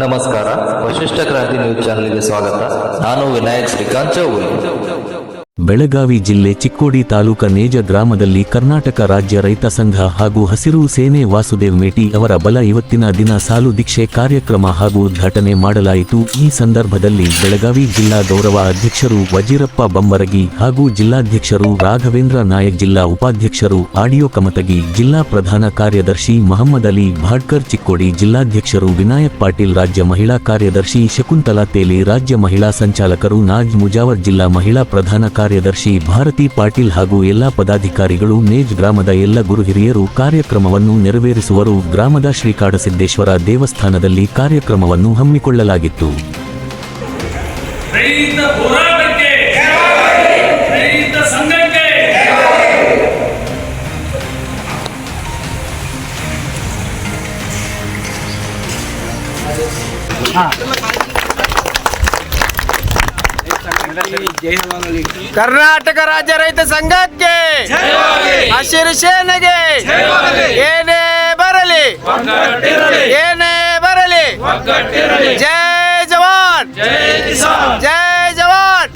ನಮಸ್ಕಾರ. ವಶಿಷ್ಠ ಕ್ರಾಂತಿ ನ್ಯೂಸ್ ಚಾನೆಲ್ಗೆ ಸ್ವಾಗತ. ನಾನು ವಿನಾಯಕ್ ಶ್ರೀಕಾಂತ್ ಚೌಗುಲಿ ಬೆಳಗಾವಿ ಜಿಲ್ಲೆ ಚಿಕ್ಕೋಡಿ ತಾಲೂಕ ನೇಜ ಗ್ರಾಮದಲ್ಲಿ ಕರ್ನಾಟಕ ರಾಜ್ಯ ರೈತ ಸಂಘ ಹಾಗೂ ಹಸಿರು ಸೇನೆ ವಾಸುದೇವ್ ಮೇಟಿ ಅವರ ಬಲ ಇವತ್ತಿನ ದಿನ ಸಾಲು ದೀಕ್ಷೆ ಕಾರ್ಯಕ್ರಮ ಹಾಗೂ ಉದ್ಘಾಟನೆ ಮಾಡಲಾಯಿತು. ಈ ಸಂದರ್ಭದಲ್ಲಿ ಬೆಳಗಾವಿ ಜಿಲ್ಲಾ ಗೌರವ ಅಧ್ಯಕ್ಷರು ವಜೀರಪ್ಪ ಬಂಬರಗಿ ಹಾಗೂ ಜಿಲ್ಲಾಧ್ಯಕ್ಷರು ರಾಘವೇಂದ್ರ ನಾಯಕ್ ಜಿಲ್ಲಾ ಉಪಾಧ್ಯಕ್ಷರು ಆಡಿಯೋ ಕಮತಗಿ, ಜಿಲ್ಲಾ ಪ್ರಧಾನ ಕಾರ್ಯದರ್ಶಿ ಮಹಮ್ಮದ್ ಅಲಿ ಭಾಡ್ಕರ್, ಚಿಕ್ಕೋಡಿ ಜಿಲ್ಲಾಧ್ಯಕ್ಷರು ವಿನಾಯಕ್ ಪಾಟೀಲ್, ರಾಜ್ಯ ಮಹಿಳಾ ಕಾರ್ಯದರ್ಶಿ ಶಕುಂತಲಾ ತೇಲಿ, ರಾಜ್ಯ ಮಹಿಳಾ ಸಂಚಾಲಕರು ನಾಜ್ ಮುಜಾವರ್, ಜಿಲ್ಲಾ ಮಹಿಳಾ ಪ್ರಧಾನ ಕಾರ್ಯದರ್ಶಿ ಭಾರತಿ ಪಾಟೀಲ್ ಹಾಗೂ ಎಲ್ಲಾ ಪದಾಧಿಕಾರಿಗಳು ನೇಜ್ ಗ್ರಾಮದ ಎಲ್ಲ ಗುರು ಹಿರಿಯರು ಕಾರ್ಯಕ್ರಮವನ್ನು ನೆರವೇರಿಸುವರು. ಗ್ರಾಮದ ಶ್ರೀಕಾಡಸಿದ್ದೇಶ್ವರ ದೇವಸ್ಥಾನದಲ್ಲಿ ಕಾರ್ಯಕ್ರಮವನ್ನು ಹಮ್ಮಿಕೊಳ್ಳಲಾಗಿತ್ತು. ಕರ್ನಾಟಕ ರಾಜ್ಯ ರೈತ ಸಂಘಕ್ಕೆ ಹಸಿರು ಸೇನೆಗೆ ಏನೇ ಬರಲಿ ಏನೇ ಬರಲಿ ಜೈ ಜವಾನ್ ಜೈ ಜವಾನ್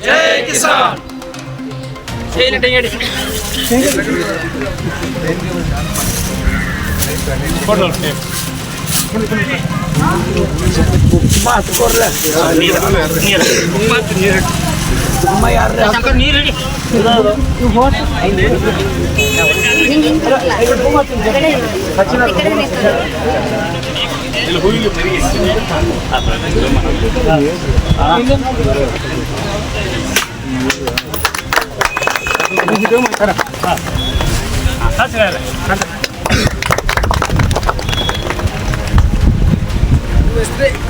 Let's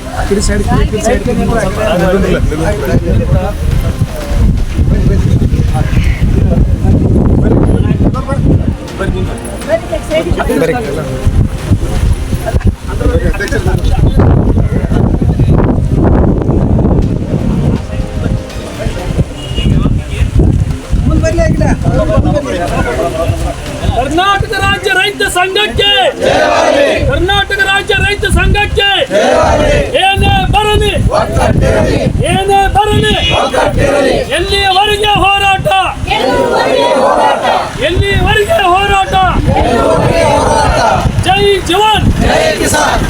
किती साईड किती साईड बरेक बरेक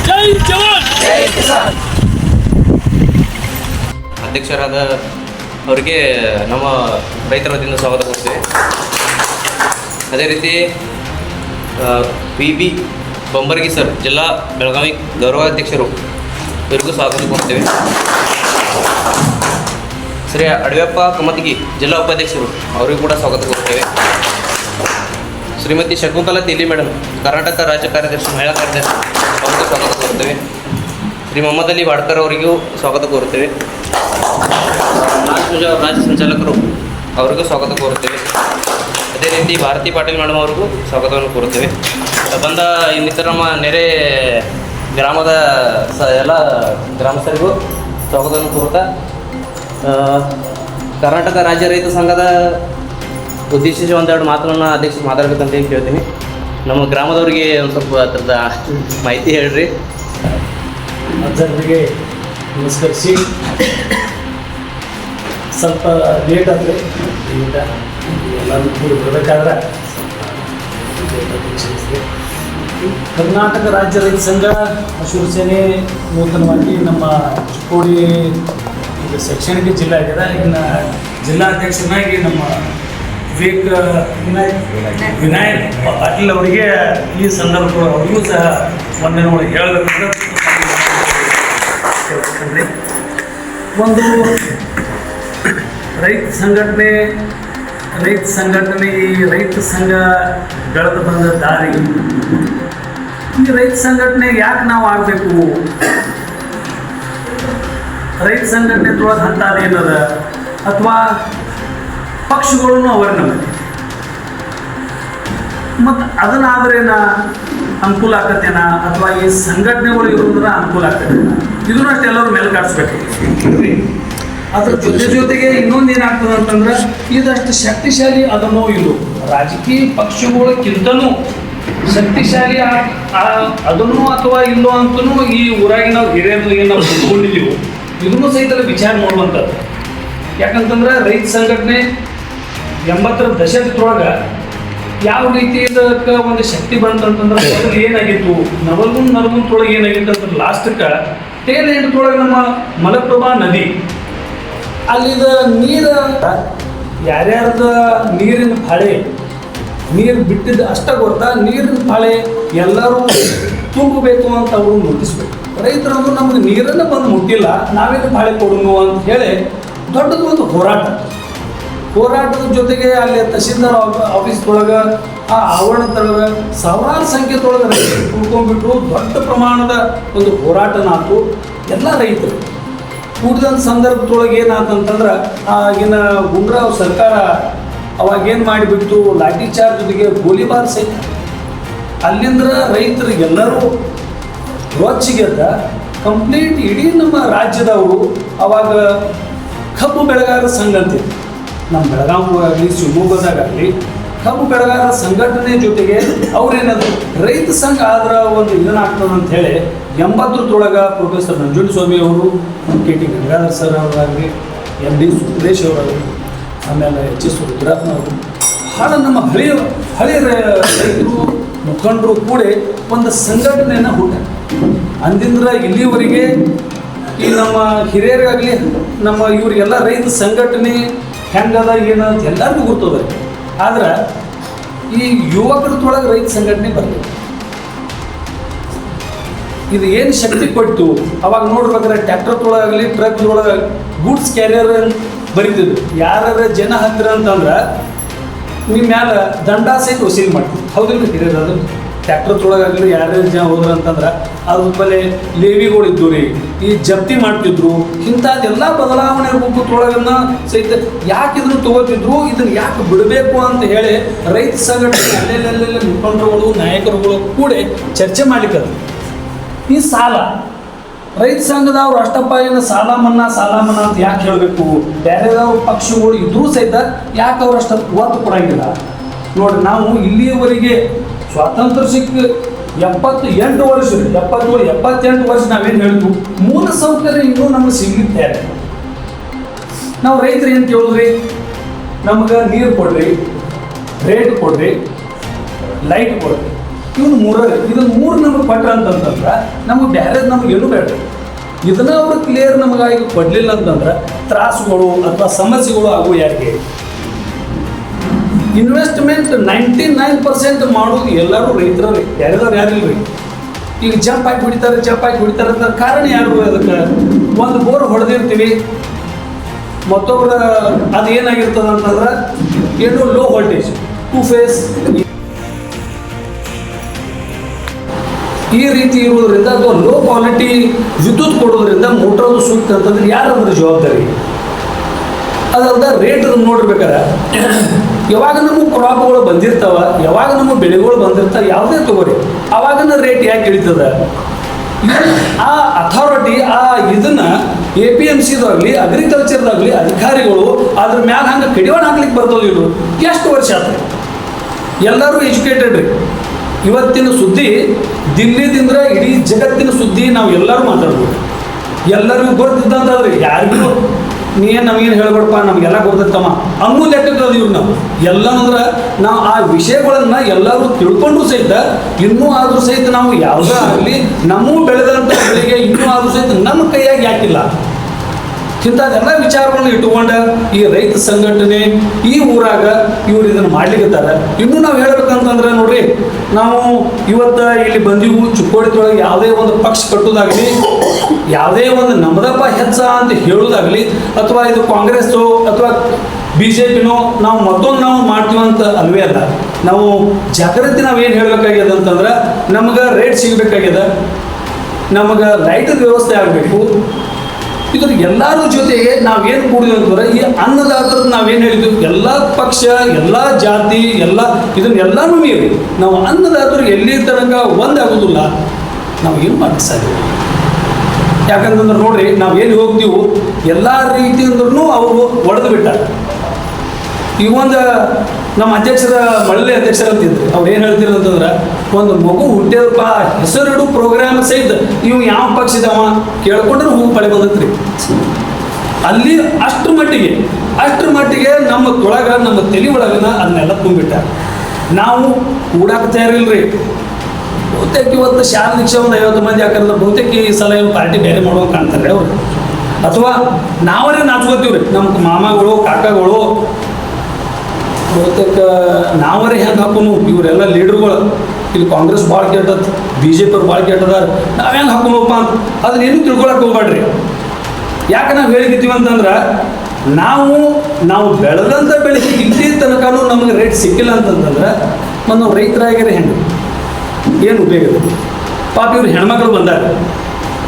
ಜೈ ಜವಾನ್. ಅಧ್ಯಕ್ಷರಾದ ಅವರಿಗೆ ನಮ್ಮ ರೈತರ ವತಿಯಿಂದ ಸ್ವಾಗತ ಕೊಡ್ತೇವೆ. ಅದೇ ರೀತಿ ಪಿ ಬಿ ಬೊಂಬರ್ಗಿ ಸರ್ ಜಿಲ್ಲಾ ಬೆಳಗಾವಿ ಗೌರವಾಧ್ಯಕ್ಷರು ಇವರಿಗೂ ಸ್ವಾಗತ ಕೊಡ್ತೇವೆ. ಶ್ರೀ ಅಡವ್ಯಪ್ಪ ಕಮತಗಿ ಜಿಲ್ಲಾ ಉಪಾಧ್ಯಕ್ಷರು ಅವರಿಗೂ ಕೂಡ ಸ್ವಾಗತ ಕೊಡ್ತೇವೆ. ಶ್ರೀಮತಿ ಶಕುಂತಲಾ ದಿಲ್ಲಿ ಮೇಡಮ್ ಕರ್ನಾಟಕ ರಾಜ್ಯ ಕಾರ್ಯದರ್ಶಿ, ಮಹಿಳಾ ಕಾರ್ಯದರ್ಶಿ ಅವರಿಗೂ ಸ್ವಾಗತ ಕೋರುತ್ತೇವೆ. ಶ್ರೀ ಮೊಹಮ್ಮದ್ ಅಲಿ ವಾಡ್ಕರ್ ಅವರಿಗೂ ಸ್ವಾಗತ ಕೋರುತ್ತೇವೆ. ನಾಜ್ ರಾಜ್ಯ ಸಂಚಾಲಕರು ಅವರಿಗೂ ಸ್ವಾಗತ ಕೋರುತ್ತೇವೆ. ಅದೇ ರೀತಿ ಭಾರತಿ ಪಾಟೀಲ್ ಮೇಡಮ್ ಅವ್ರಿಗೂ ಸ್ವಾಗತವನ್ನು ಕೋರುತ್ತೇವೆ. ಬಂದ ಇನ್ನಿತರ ನಮ್ಮ ನೆರೆ ಗ್ರಾಮದ ಸ ಎಲ್ಲ ಗ್ರಾಮಸ್ಥರಿಗೂ ಸ್ವಾಗತವನ್ನು ಕೋರುತ್ತಾ ಕರ್ನಾಟಕ ರಾಜ್ಯ ರೈತ ಸಂಘದ ಉದ್ದೇಶಿಸಿ ಒಂದೆರಡು ಮಾತುಗಳನ್ನ ಅಧ್ಯಕ್ಷರು ಮಾತಾಡಬೇಕಂತ ಹೇಳಿ ಕೇಳ್ತೀನಿ. ನಮ್ಮ ಗ್ರಾಮದವರಿಗೆ ಒಂದು ಸ್ವಲ್ಪ ಅದ್ರದ್ದು ಮಾಹಿತಿ ಹೇಳ್ರಿ. ಅಜ್ಜರಿಗೆ ನಮಸ್ಕರಿಸಿ. ಸ್ವಲ್ಪ ಲೇಟ್ ಆದರೆ ಎಲ್ಲರೂ ಬರಬೇಕಾದ್ರೆ ಕರ್ನಾಟಕ ರಾಜ್ಯ ರೈತ ಸಂಘ ಹಸಿರು ಸೇನೆ ನೂತನವಾಗಿ ನಮ್ಮ ಚಿಕ್ಕೋಡಿ ಈಗ ಶೈಕ್ಷಣಿಕ ಜಿಲ್ಲೆ ಆಗಿದೆ. ಇನ್ನು ಜಿಲ್ಲಾಧ್ಯಕ್ಷನಾಗಿ ನಮ್ಮ ವಿವೇಕ್ ವಿನಾಯಕ್. ಪಾಟೀಲ್ ಅವರಿಗೆ ಈ ಸಂದರ್ಭ ಅವರಿಗೂ ಸಹ ವಂದನೆಗಳು ಹೇಳಬೇಕಂದ್ರೆ ಒಂದು ರೈತ ಸಂಘಟನೆ ರೈತ ಸಂಘಟನೆ, ಈ ರೈತ ಸಂಘ ಬೆಳೆದು ಬಂದ ದಾರಿ. ಈ ರೈತ ಸಂಘಟನೆ ಯಾಕೆ ನಾವು ಆಗಬೇಕು? ರೈತ ಸಂಘಟನೆ ತೊಳಗೆ ಹಂತಾದ ಏನದ? ಅಥವಾ ಪಕ್ಷಗಳನ್ನು ಅವರ ನಂಬಿಕೆ ಮತ್ತು ಅದನ್ನಾದ್ರೇನ ಅನುಕೂಲ ಆಕತ್ತೇನ ಅಥವಾ ಈ ಸಂಘಟನೆಗಳು ಇರೋದ್ರ ಅನುಕೂಲ ಆಗ್ತದೆ ಇದನ್ನ ಅಷ್ಟೇ ಎಲ್ಲರೂ ಮೇಲೆ ಕಾಡಿಸ್ಬೇಕು. ಅದ್ರ ಜೊತೆ ಜೊತೆಗೆ ಇನ್ನೊಂದು ಏನಾಗ್ತದೆ ಅಂತಂದ್ರೆ, ಇದಷ್ಟು ಶಕ್ತಿಶಾಲಿ ಅದನ್ನೋ ಇದು ರಾಜಕೀಯ ಪಕ್ಷಗಳಕ್ಕಿಂತನೂ ಶಕ್ತಿಶಾಲಿ ಅದನ್ನು ಅಥವಾ ಇಲ್ಲೋ ಅಂತನೂ ಈ ಊರಾಗಿ ನಾವು ಹಿರಿಯರು ಏನು ನಾವು ತಿಳ್ಕೊಂಡಿದ್ದೀವೋ, ಇದನ್ನು ಸಹಿತ ವಿಚಾರ ಮಾಡುವಂಥದ್ದು ಯಾಕಂತಂದ್ರೆ ರೈತ ಸಂಘಟನೆ ಎಂಬತ್ತರ ದಶಕದೊಳಗೆ ಯಾವ ರೀತಿ ಒಂದು ಶಕ್ತಿ ಬಂತಂತಂದ್ರೆ ಮೊದಲು ಏನಾಗಿತ್ತು? ನವಲ್ಗುಂದ್ ನರಗುಂದೊಳಗೆ ಏನಾಗಿತ್ತು ಅಂದ್ರೆ ಲಾಸ್ಟಕ್ಕೆ ತೇನ ಎಂಟದೊಳಗೆ ನಮ್ಮ ಮಲಪ್ರಭಾ ನದಿ. ಅಲ್ಲಿದ ನೀರು ಯಾರ್ಯಾರದ ನೀರಿನ ಹಳೆ ನೀರು ಬಿಟ್ಟಿದ್ದು ಅಷ್ಟ ಗೊತ್ತಾ? ನೀರಿನ ಹಳೆ ಎಲ್ಲರೂ ತುಂಬಬೇಕು ಅಂತ ಅವರು ಮುಟ್ಟಿಸ್ಬೇಕು. ರೈತರದು ನಮಗೆ ನೀರನ್ನು ಬಂದು ಮುಟ್ಟಿಲ್ಲ, ನಾವೇನು ಬಾಳೆ ಕೊಡೋನು ಅಂತ ಹೇಳಿ ದೊಡ್ಡದು ಒಂದು ಹೋರಾಟ. ಹೋರಾಟದ ಜೊತೆಗೆ ಅಲ್ಲಿ ತಹಸೀಲ್ದಾರ್ ಆಫೀಸ್ದೊಳಗೆ ಆ ಆವರಣದೊಳಗೆ ಸಾವಿರಾರು ಸಂಖ್ಯೆದೊಳಗೆ ರೈತರು ಕೂಡ್ಕೊಂಡ್ಬಿಟ್ಟು ದೊಡ್ಡ ಪ್ರಮಾಣದ ಒಂದು ಹೋರಾಟನಾತು ಎಲ್ಲ ರೈತರು. ಕೂಡಿದಂಥ ಸಂದರ್ಭದೊಳಗೆ ಏನಾತಂತಂದ್ರೆ ಆಗಿನ ಗುಂಡ್ರಾವ್ ಸರ್ಕಾರ ಅವಾಗ ಏನು ಮಾಡಿಬಿಟ್ಟು ಲಾಠಿ ಚಾರ್ಜ್ ಜೊತೆಗೆ ಗೋಲಿಬಾರ್ ಸಹಿತ. ಅಲ್ಲಿಂದ ರೈತರಿಗೆಲ್ಲರೂ ರೋಚಿಗೆದ್ದ ಕಂಪ್ಲೀಟ್ ಇಡೀ ನಮ್ಮ ರಾಜ್ಯದವರು ಅವಾಗ ಕಬ್ಬು ಬೆಳೆಗಾರರ ಸಂಘ ನಮ್ಮ ಬೆಳಗಾವಿ ಶಿವಮೊಗ್ಗದಾಗಲಿ ಕಬ್ಬು ಬೆಳೆಗಾರರ ಸಂಘಟನೆ ಜೊತೆಗೆ ಅವರೇನದು ರೈತ ಸಂಘ ಆದ್ರ ಒಂದು ಇದನ್ನಾಗ್ತದೆ ಅಂತ ಹೇಳಿ ಎಂಬತ್ತರದೊಳಗೆ ಪ್ರೊಫೆಸರ್ ನಂಜುಂಡಸ್ವಾಮಿ ಅವರು, ಕೆ ಟಿ ಗಂಗಾಧರ್ ಸರ್ ಅವರಾಗಲಿ, ಎಂ ಡಿ ಸುರೇಶ್ ಅವರಾಗಲಿ, ಆಮೇಲೆ ಎಚ್ ಎಸ್ ರುದ್ರಾತ್ನವರು ಭಾಳ ನಮ್ಮ ಹಳೆಯ ಹಳೆಯ ರೈತರು, ಮುಖಂಡರು ಕೂಡ ಒಂದು ಸಂಘಟನೆಯನ್ನು ಹುಟ್ಟ ಅಂದಿಂದ್ರ ಇಲ್ಲಿವರೆಗೆ ಈ ನಮ್ಮ ಹಿರಿಯರಿಗಾಗಲಿ ನಮ್ಮ ಇವರಿಗೆಲ್ಲ ರೈತ ಸಂಘಟನೆ ಹೆಂಗದ, ಏನು ಅಂತ ಎಲ್ಲರಿಗೂ ಗೊತ್ತದ. ಆದ್ರೆ ಈ ಯುವಕರದೊಳಗೆ ರೈತ ಸಂಘಟನೆ ಬರಬೇಕು ಇದು ಏನು ಶಕ್ತಿ ಕೊಟ್ಟು, ಅವಾಗ ನೋಡ್ಬೇಕಾದ್ರೆ ಟ್ರ್ಯಾಕ್ಟರ್ದೊಳಗಾಗಲಿ, ಟ್ರಕ್ದೊಳಗೆ ಗೂಡ್ಸ್ ಕ್ಯಾರಿಯರ್ ಬರೀತಿದ್ರು. ಯಾರ ಜನ ಹತ್ತಿರ ಅಂತಂದ್ರೆ ನಿಮ್ಮ ಮ್ಯಾಲ ದಂಡ ಸಹಿತ ವಸೂಲಿ ಮಾಡ್ತೀವಿ ಹೌದಿಲ್ಲ ಹಿರಿಯರು ಅದು? ಟ್ರ್ಯಾಕ್ಟರ್ದೊಳಗಾಗಲಿ ಎರಡನೇ ಜನ ಹೋದ್ರ ಅಂತಂದ್ರೆ ಅದ್ರ ಮೇಲೆ ಲೇವಿಗಳು ಇದ್ದು ರೀ. ಈ ಜಪ್ತಿ ಮಾಡ್ತಿದ್ರು ಇಂಥದ್ದೆಲ್ಲ ಬದಲಾವಣೆ ರೂಪದೊಳಗನ್ನ ಸಹಿತ ಯಾಕೆ ಇದನ್ನು ತಗೋತಿದ್ರು, ಇದನ್ನು ಯಾಕೆ ಬಿಡಬೇಕು ಅಂತ ಹೇಳಿ ರೈತ ಸಂಘಟನೆ ಮುಖಂಡರುಗಳು, ನಾಯಕರುಗಳು ಕೂಡ ಚರ್ಚೆ ಮಾಡ್ಲಿಕ್ಕದು. ಈ ಸಾಲ, ರೈತ ಸಂಘದವ್ರು ಅಷ್ಟಪ್ಪ ಏನು ಸಾಲ ಮನ್ನಾ ಸಾಲ ಮನ್ನಾ ಅಂತ ಯಾಕೆ ಹೇಳಬೇಕು? ಬೇರೆದವ್ರ ಪಕ್ಷಗಳು ಇದ್ರೂ ಸಹಿತ ಯಾಕೆ ಅವ್ರು ಅಷ್ಟು ಒತ್ತು ಕೊಡಂಗಿಲ್ಲ? ನೋಡಿ ನಾವು ಇಲ್ಲಿಯವರೆಗೆ ಸ್ವಾತಂತ್ರ್ಯ ಸಿಕ್ಕ ಎಪ್ಪತ್ತು ಎಂಟು ವರ್ಷ ಎಪ್ಪತ್ತೇಳು ಎಪ್ಪತ್ತೆಂಟು ವರ್ಷ ನಾವೇನು ಹೇಳಿದ್ವು? ಮೂಲ ಸೌಕರ್ಯ ಇನ್ನೂ ನಮಗೆ ಸಿಗುತ್ತೆ ನಾವು ರೈತರು ಏನು ಕೇಳಿದ್ರಿ? ನಮಗೆ ನೀರು ಕೊಡ್ರಿ ರೇಟ್ ಕೊಡ್ರಿ ಲೈಟ್ ಕೊಡ್ರಿ. ಇವನು ಮೂರೇ ಇದನ್ನ ಮೂರು ನಮಗೆ ಕೊಟ್ರ ಅಂತಂತಂದ್ರೆ ನಮಗೆ ಬೇರೆ ನಮ್ಗೆ ಏನು ಬೇಡ ಇದನ್ನ ಅವರು ಕ್ಲಿಯರ್ ನಮಗಾಗಿ ಕೊಡಲಿಲ್ಲ ಅಂತಂದ್ರೆ ತ್ರಾಸುಗಳು ಅಥವಾ ಸಮಸ್ಯೆಗಳು ಆಗುವ ಯಾರಿಗೆ? ಇನ್ವೆಸ್ಟ್ಮೆಂಟ್ ನೈಂಟಿ ನೈನ್ ಪರ್ಸೆಂಟ್ ಮಾಡೋದು ಎಲ್ಲರೂ ರೈತರಲ್ಲಿ ಯಾರ್ಯಾರು ಯಾರಿಲ್ಲ ರೀ ಈಗ ಜಂಪ್ ಹಾಕಿ ಬಿಡ್ತಾರೆ ಜಂಪ್ ಹಾಕಿ ಬಿಡ್ತಾರೆ ಅಂತ ಕಾರಣ ಯಾರು ಅದಕ್ಕೆ? ಒಂದು ಬೋರ್ ಹೊಡೆದಿರ್ತೀವಿ ಮತ್ತೊಬ್ಬರ ಅದು ಏನಾಗಿರ್ತದೆ ಅಂತಂದ್ರೆ ಏನು ಲೋ ವೋಲ್ಟೇಜ್ ಟೂ ಫೇಸ್ ಈ ರೀತಿ ಇರುವುದರಿಂದ ಅಥವಾ ಲೋ ಕ್ವಾಲಿಟಿ ವಿದ್ಯುತ್ ಕೊಡೋದ್ರಿಂದ ಮೋಟರ್ ಸೂಕ್ತ ಅಂತಂದ್ರೆ ಯಾರದ್ರ ಜವಾಬ್ದಾರಿ? ಅದಲ್ದ ರೇಟ್ ನೋಡಿರ್ಬೇಕಾರೆ ಯಾವಾಗ ನಮಗೆ ಕ್ರಾಪ್ಗಳು ಬಂದಿರ್ತಾವ, ಯಾವಾಗ ನಮಗೆ ಬೆಳೆಗಳು ಬಂದಿರ್ತಾವ ಯಾವುದೇ ತಗೋರಿ. ಅವಾಗಿನ ರೇಟ್ ಯಾಕೆ ಇಳಿತದ? ಆ ಅಥಾರಿಟಿ ಆ ಇದನ್ನ ಎ ಪಿ ಎಂ ಅಗ್ರಿಕಲ್ಚರ್ದಾಗಲಿ ಅಧಿಕಾರಿಗಳು ಅದ್ರ ಮ್ಯಾಲ ಹಂಗೆ ಕಡಿವಾಣ ಹಾಕ್ಲಿಕ್ಕೆ ಬರ್ತದೆ ಇವರು. ಎಷ್ಟು ವರ್ಷ ಆಯ್ತು ಎಲ್ಲರೂ ಎಜುಕೇಟೆಡ್ ರೀ. ಇವತ್ತಿನ ಸುದ್ದಿ ದಿಲ್ಲಿದಿಂದ ಇಡೀ ಜಗತ್ತಿನ ಸುದ್ದಿ ನಾವು ಎಲ್ಲರೂ ಮಾತಾಡ್ಬೋದು. ಎಲ್ಲರಿಗೂ ಗೊತ್ತಿದ್ದಂತಂದ್ರೆ, ಯಾರಿಗೂ ನೀ ಏನು ನಮಗೇನು ಹೇಳ್ಬೇಡಪ್ಪ, ನಮಗೆಲ್ಲ ಗೊತ್ತಿರ್ತಮ್ಮ ಅನ್ನೋ ಲೆಕ್ಕದ ಇವ್ರು ನಾವು. ಎಲ್ಲ ಅಂದ್ರೆ ನಾವು ಆ ವಿಷಯಗಳನ್ನು ಎಲ್ಲರೂ ತಿಳ್ಕೊಂಡು ಸಹಿತ, ಇನ್ನೂ ಆದರೂ ಸಹಿತ ನಾವು ಯಾವುದೇ ಆಗಲಿ, ನಮ್ಮ ಬೆಳೆದಂಥ ಬೆಳೆಗೆ ಇನ್ನೂ ಆದರೂ ಸಹಿತ ನಮ್ಮ ಕೈಯಾಗಿ ಯಾಕಿಲ್ಲ. ಇಂಥದ್ದೆಲ್ಲ ವಿಚಾರಗಳನ್ನ ಇಟ್ಟುಕೊಂಡ ಈ ರೈತ ಸಂಘಟನೆ, ಈ ಊರಾಗ ಇವ್ರು ಇದನ್ನು ಮಾಡ್ಲಿಕ್ಕತ್ತಾರ ಇನ್ನು ನಾವು ಹೇಳ್ಬೇಕಂತಂದ್ರೆ ನೋಡ್ರಿ, ನಾವು ಇವತ್ತ ಇಲ್ಲಿ ಬಂದಿವು ಚುಕ್ಕೋಡಿದೊಳಗೆ ಯಾವುದೇ ಒಂದು ಪಕ್ಷ ಕಟ್ಟೋದಾಗಲಿ ಯಾವುದೇ ಒಂದು ನಮ್ಮದಪ್ಪ ಹೆಚ್ಚ ಅಂತ ಹೇಳೋದಾಗಲಿ, ಅಥವಾ ಇದು ಕಾಂಗ್ರೆಸ್ಸು, ಅಥವಾ ಬಿ ಜೆ ಪಿನೋ ನಾವು ಮತ್ತೊಂದು ನಾವು ಮಾಡ್ತೀವಿ ಅಂತ ಅಲ್ವೇ ಅಲ್ಲ. ನಾವು ಜಾಗೃತಿ ಏನು ಹೇಳ್ಬೇಕಾಗ್ಯದ ಅಂತಂದ್ರೆ, ನಮ್ಗೆ ರೇಟ್ ಸಿಗಬೇಕಾಗ್ಯದ, ನಮಗೆ ಲೈಟ್ ವ್ಯವಸ್ಥೆ ಆಗಬೇಕು. ಇದ್ರ ಎಲ್ಲರ ಜೊತೆಗೆ ನಾವೇನು ಕೂಡಿದ್ವಿ ಅಂತಂದ್ರೆ, ಈ ಅನ್ನದಾತರದ್ದು ನಾವೇನು ಹೇಳಿದ್ವಿ? ಎಲ್ಲ ಪಕ್ಷ, ಎಲ್ಲ ಜಾತಿ, ಎಲ್ಲ ಇದನ್ನೆಲ್ಲನೂ ಮೀರಿ, ನಾವು ಅನ್ನದಾತರು ಎಲ್ಲಿ ತನಕ ಒಂದಾಗೋದಿಲ್ಲ ನಾವು ಏನು ಮಾಡಕ್ಕೆ ಸಾಧ್ಯ? ಯಾಕಂತಂದ್ರೆ ನೋಡ್ರಿ, ನಾವು ಏನು ಹೋಗ್ತೀವೋ ಎಲ್ಲ ರೀತಿಯಿಂದ್ರೂ ಅವರು ಒಡೆದು ಬಿಟ್ಟಾರೆ. ಈಗ ಒಂದು ನಮ್ಮ ಅಧ್ಯಕ್ಷರ, ಮಳ್ಳೆ ಅಧ್ಯಕ್ಷರ ಅಂತಿದ್ರು. ಅವ್ರು ಏನು ಹೇಳ್ತಿದ್ರು ಅಂತಂದ್ರೆ ಒಂದು ಮಗು ಹುಟ್ಟಿದಪ್ಪ, ಹೆಸರಿಡು ಪ್ರೋಗ್ರಾಮ್ ಸಹಿತ ಇವು ಯಾವ ಪಕ್ಷ ಇದಾವ ಕೇಳ್ಕೊಂಡ್ರೆ ಹೂ ಪಡೆ ಬಂದತ್ರಿ. ಅಲ್ಲಿ ಅಷ್ಟ್ರ ಮಟ್ಟಿಗೆ ಅಷ್ಟ್ರ ಮಟ್ಟಿಗೆ ನಮ್ಮ ತೊಳಗ, ನಮ್ಮ ತಲೆ ಒಳಗನ ಅದನ್ನೆಲ್ಲ ತುಂಬಿಟ್ಟ ನಾವು ಕೂಡಾಕ ತಯಾರಿಲ್ರಿ. ಬಹುತೇಕ ಇವತ್ತು ಶಾಲಾ ದೀಕ್ಷೆ ಒಂದು ಐವತ್ತು ಮಂದಿ, ಯಾಕಂದ್ರೆ ಬಹುತೇಕ ಈ ಸಲ ಏನು ಪಾರ್ಟಿ ಬೇರೆ ಮಾಡುವಂಗೆ ಕಾಣ್ತಾರೆ ಅವರು. ಅಥವಾ ನಾವೇ ನಾಚ್ಕೋತೀವ್ರಿ ನಮ್ಮ ಮಾಮಗಳು, ಕಾಕಗಳು, ಬಹುತೇಕ ನಾವರೇ ಹೆಂಗೆ ಹಾಕೋನು? ಇವರೆಲ್ಲ ಲೀಡರ್ಗಳು. ಇಲ್ಲಿ ಕಾಂಗ್ರೆಸ್ ಭಾಳ ಕೆಟ್ಟದ ಬಿ ಜೆ ಪಿ ಅವ್ರು ಭಾಳ ಕೆಟ್ಟದ ನಾವು ಹೆಂಗೆ ಅಂತ ಅದನ್ನೇನು ತಿಳ್ಕೊಳಕ್ಕೆ ಹೋಗ್ಬೇಡ್ರಿ. ಯಾಕೆ ನಾವು ಹೇಳಿದ್ದೀವಿ ಅಂತಂದ್ರೆ, ನಾವು ನಾವು ಬೆಳೆದಂಥ ಬೆಳೆಗೆ ಇಲ್ಲಿ ತನಕನೂ ನಮಗೆ ರೇಟ್ ಸಿಕ್ಕಿಲ್ಲ ಅಂತಂತಂದ್ರೆ ಮತ್ತು ನಾವು ರೈತರಾಗಿರೋ ಹೆಣ್ಣು ಏನು ಉಪಯೋಗ? ಪಾಪ ಇವ್ರು ಹೆಣ್ಮಕ್ಳು ಬಂದಾರ.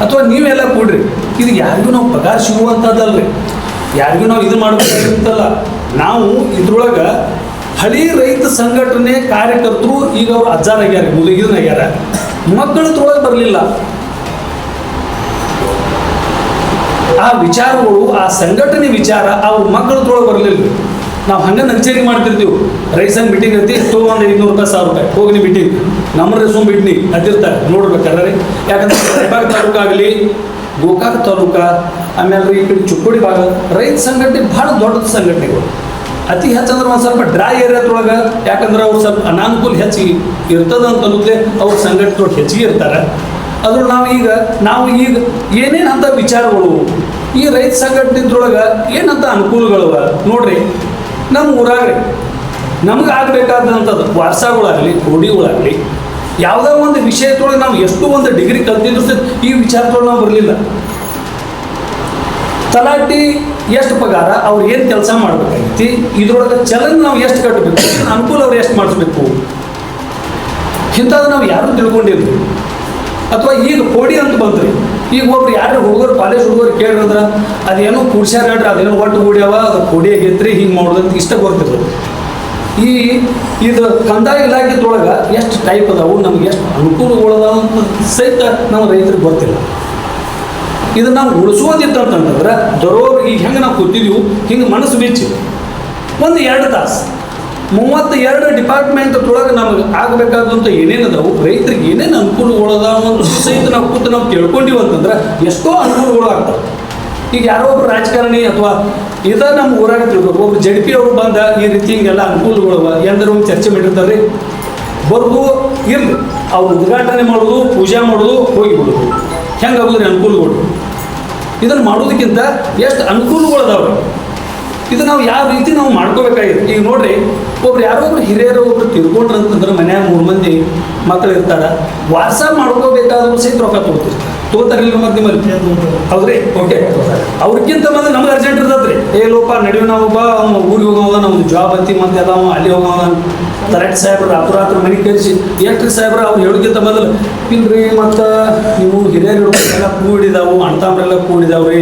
ಅಥವಾ ನೀವೆಲ್ಲ ಕೊಡ್ರಿ, ಇದು ಯಾರಿಗೂ ನಾವು ಪಗಾರ ಸಿಗುವಂಥದ್ದಲ್ರಿ ಯಾರಿಗೂ ನಾವು ಇದು ಮಾಡಬೇಕಂತಲ್ಲ. ನಾವು ಇದ್ರೊಳಗೆ ಹಳಿ ರೈತ ಸಂಘಟನೆ ಕಾರ್ಯಕರ್ತರು ಈಗ ಅವ್ರು ಅಜ್ಜಾರಾಗ್ಯಾರ ಮುದುಗಿದನಾಗ್ಯಾರ ಮಕ್ಕಳದ್ರೊಳಗೆ ಬರಲಿಲ್ಲ. ಆ ವಿಚಾರಗಳು, ಆ ಸಂಘಟನೆ ವಿಚಾರ ಅವ್ರ ಮಕ್ಕಳದ್ರೊಳಗೆ ಬರಲಿಲ್ಲ ನಾವು ಹಂಗೆ ನಂಚೇರಿ ಮಾಡ್ತಿರ್ತೀವಿ. ರೈಸನ್ ಮೀಟಿಂಗ್ ಐತಿ ತೋ ಒಂದು ಐದುನೂರು ರೂಪಾಯಿ ಸಾವಿರ ರೂಪಾಯಿ. ಹೋಗಿ ಮೀಟಿಂಗ್ ನಮ್ಮ ರೈಸು ಬಿಡ್ನಿ ಅದಿರ್ತಾರೆ ನೋಡ್ಬೇಕಾದ್ರೆ ಯಾಕಂದ್ರೆ ರಾಯಬಾಗ್ ತಾಲೂಕು ಆಗಲಿ, ಗೋಕಾಕ್ ತಾಲೂಕ, ಆಮೇಲೆ ಈ ಕಡೆ ಚುಕ್ಕೋಡಿ ಭಾಗ, ರೈತ ಸಂಘಟನೆ ಭಾಳ ದೊಡ್ಡ ಸಂಘಟನೆಗಳು. ಅತಿ ಹೆಚ್ಚಂದ್ರೆ ಒಂದು ಸ್ವಲ್ಪ ಡ್ರೈ ಏರಿಯಾದೊಳಗೆ ಯಾಕಂದ್ರೆ ಅವ್ರು ಸ್ವಲ್ಪ ಅನಾನುಕೂಲ ಹೆಚ್ಚಿಗೆ ಇರ್ತದ ಅಂತ ಅನ್ನೋದೇ ಅವ್ರ ಸಂಘಟನೆ ಹೆಚ್ಚಿಗೆ ಇರ್ತಾರೆ. ಅದ್ರಲ್ಲಿ ನಾವು ಈಗ ನಾವು ಈಗ ಏನೇನು ಅಂತ ವಿಚಾರಗಳು, ಈ ರೈತ ಸಂಘಟನೆದ್ರೊಳಗೆ ಏನಂತ ಅನುಕೂಲಗಳವ, ನೋಡ್ರಿ. ನಮ್ಮ ಊರಾಗ್ರಿ ನಮ್ಗೆ ಆಗಬೇಕಾದಂಥದ್ದು ವಾರ್ಸಾಗಳಾಗಲಿ ಕೋಡಿಗಳಾಗಲಿ ಯಾವುದೋ ಒಂದು ವಿಷಯದೊಳಗೆ ನಾವು ಎಷ್ಟು ಒಂದು ಡಿಗ್ರಿ ಕಲ್ತಿದ್ರು ಈ ವಿಚಾರದೊಳಗೆ ನಾವು ಬರಲಿಲ್ಲ. ತಲಾಟಿ ಎಷ್ಟು ಪಗಾರ, ಅವ್ರು ಏನು ಕೆಲಸ ಮಾಡಬೇಕಾಗಿತ್ತು, ಇದ್ರೊಳಗೆ ಚಲನ್ ನಾವು ಎಷ್ಟು ಕಟ್ಟಬೇಕು ಅನುಕೂಲ ಅವ್ರು ಎಷ್ಟು ಮಾಡಿಸ್ಬೇಕು? ಇಂಥದ್ದು ನಾವು ಯಾರು ತಿಳ್ಕೊಂಡಿದ್ವಿ ಅಥವಾ ಈಗ ಕೋಡಿ ಅಂತ ಬಂದ್ರಿ ಈಗ ಒಬ್ರು ಯಾರು ಹುಡುಗರು ಕಾಲೇಜ್ ಹುಡುಗರು ಕೇಳಿದ್ರ ಅದೇನೋ ಕೂಡ್ಸ್ಯಾರ ಹೇಳ್ರಿ, ಅದೇನೋ ಒಟ್ಟು ಕೂಡ್ಯಾವ, ಅದು ಕೋಡಿ ಹಿಂಗೆ ಮಾಡೋದಂತ ಇಷ್ಟ ಗೊತ್ತಿರೋದು ಈ, ಇದು ಕಂದಾಯ ಇಲಾಖೆದೊಳಗೆ ಎಷ್ಟು ಟೈಪ್ ಅದಾವು, ನಮ್ಗೆ ಎಷ್ಟು ಅನುಕೂಲಗಳದಾವ ಸಹಿತ ನಾವು ರೈತರಿಗೆ ಗೊತ್ತಿಲ್ಲ. ಇದನ್ನ ನಾವು ಉಳಿಸೋದಿತ್ತು ಅಂತಂದ್ರೆ ದರೋರು ಈಗ ಹೆಂಗೆ ನಾವು ಕೂತಿದ್ವು, ಹಿಂಗೆ ಮನಸ್ಸು ಬಿಚ್ಚಿ ಒಂದು ಎರಡು ತಾಸು. ಮೂವತ್ತ ಎರಡು ಡಿಪಾರ್ಟ್ಮೆಂಟ್ ಒಳಗೆ ನಮಗೆ ಆಗಬೇಕಾದಂಥ ಏನೇನು ಅದಾವು? ರೈತರಿಗೆ ಏನೇನು ಅನುಕೂಲಗಳದಾವ ಅಂತ ಸಹಿತ ನಾವು ಕೂತು ನಾವು ಕೇಳ್ಕೊಂಡಿವಿ ಅಂತಂದ್ರೆ ಎಷ್ಟೋ ಅನುಕೂಲಗಳು ಆಗ್ತವೆ. ಈಗ ಯಾರೋ ಒಬ್ರು ರಾಜಕಾರಣಿ ಅಥವಾ ಇದ ನಮ್ಮ ಊರಾಗ ತಿಳ್ಬೇಕು ಒಬ್ರು ಡಿ ಪಿ ಅವರು ಬಂದ ಈ ರೀತಿ ಹಿಂಗೆಲ್ಲ ಅನುಕೂಲಗಳವ ಎಂದ್ರೆ ಒಂದು ಚರ್ಚೆ ಮಾಡಿರ್ತಾರೆ ಬರ್ದು ಇರ್ಲಿ, ಅವ್ರು ಉದ್ಘಾಟನೆ ಮಾಡೋದು, ಪೂಜೆ ಮಾಡೋದು, ಹೆಂಗೆ ಆಗೋದ್ರಿ ಅನುಕೂಲಗಳು? ಇದನ್ನು ಮಾಡೋದಕ್ಕಿಂತ ಎಷ್ಟು ಅನುಕೂಲಗಳು ಅದಾವೆ ಇದು ನಾವು ಯಾವ ರೀತಿ ನಾವು ಮಾಡ್ಕೋಬೇಕಾಗಿದೆ ಈಗ ನೋಡ್ರಿ ಒಬ್ರು ಯಾರೊಬ್ರು ಹಿರಿಯರು ಒಬ್ರು ತಿರ್ಕೊಂಡ್ರು ಅಂತಂದ್ರೆ ಮನ್ಯಾಗ ಮೂರು ಮಂದಿ ಮಕ್ಕಳು ಇರ್ತಾರೆ, ವಾಟ್ಸಪ್ ಮಾಡ್ಕೋಬೇಕಾದ್ರೂ ಸಹಿತ ರೊಕ್ಕ ತೊಗೊತಿರ್ತಾರೆ ತೋತಾರಿಲ್ಲ ಮತ್ತೆ ನಿಮ್ಮಲ್ಲಿ? ಹೌದ್ರಿ? ಓಕೆ ಅವ್ರಿಗಿಂತ ಮತ್ತೆ ನಮ್ಗೆ ಅರ್ಜೆಂಟ್ ಇರ್ತದ್ರಿ. ಏ ಲೋಪ ನಡುವೆ ನಾವೊಬ್ಬ ಅವ್ನು ಊರಿಗೆ ಹೋಗೋದ ನಮ್ದು ಜಾಬ್ ಅಂತಿ ಮತ್ತೆ ಅದ ಅಲ್ಲಿ ಹೋಗೋದ ಕರೆಕ್ಟ್ ಸಾಹೇಬ್ರು, ರಾತ್ರಿ ರಾತ್ರಿ ಮನೆ ಕಳಿಸಿ. ಎಷ್ಟು ಸಾಹೇಬ್ರ, ಅವ್ರು ಹೇಳೋಕ್ಕಿಂತ ಮೊದಲು, ಇಲ್ರಿ ಮತ್ತು ನೀವು ಹಿರಿಯರು ಎಲ್ಲ ಕೂಡಿದಾವು ಅಣ್ತಾಮ್ರೆಲ್ಲ ಕೂಡಿದಾವ್ರಿ.